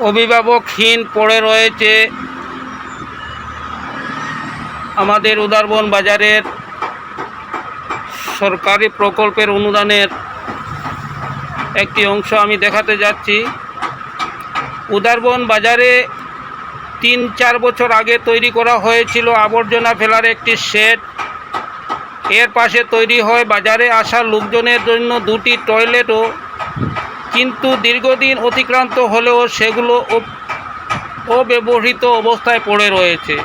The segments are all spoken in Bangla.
অভিভাবকহীন পড়ে রয়েছে। আমাদের উদারবন বাজারের সরকারি প্রকল্পের অনুদানের একটি অংশ আমি দেখাতে যাচ্ছি। উদারবন বাজারে তিন চার বছর আগে তৈরি করা হয়েছিল আবর্জনা ফেলার একটি শেড এর পাশে তৈরি হয় বাজারে আসা লোকজনের জন্য দুটি টয়লেটও। কিন্তু দীর্ঘদিন অতিক্রান্ত হলেও সেগুলো অব্যবহৃত অবস্থায় পড়ে রয়েছে।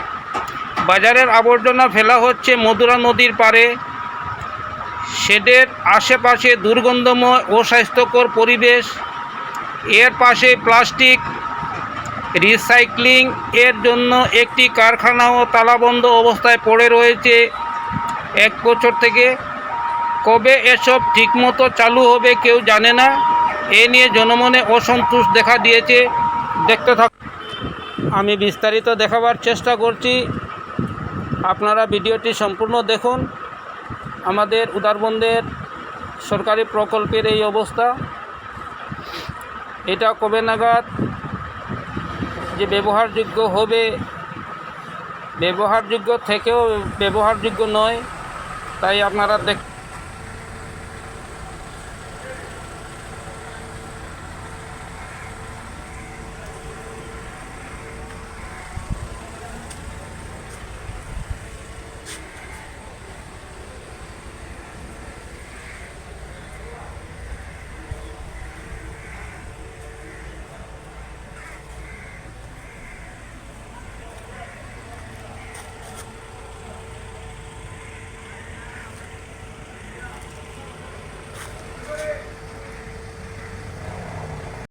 বাজারের আবর্জনা ফেলা হচ্ছে মধুরা নদীর পাড়ে। শেডের আশেপাশে দুর্গন্ধময় ও স্বাস্থ্যকর পরিবেশ। এর পাশে প্লাস্টিক রিসাইক্লিং এর জন্য একটি কারখানাও তালাবন্ধ অবস্থায় পড়ে রয়েছে এক বছর থেকে। কবে এসব ঠিকমতো চালু হবে কেউ জানে না। এ নিয়ে জনমনে অসন্তোষ দেখা দিয়েছে। দেখতে থাক আমি বিস্তারিত দেখাবার চেষ্টা করছি। আপনারা ভিডিওটি সম্পূর্ণ দেখুন। আমাদের উদারবন্দের সরকারি প্রকল্পের এই অবস্থা। এটা কবে নাগাদ যে ব্যবহারযোগ্য হবে, ব্যবহারযোগ্য থেকেও ব্যবহারযোগ্য নয়, তাই আপনারা দেখ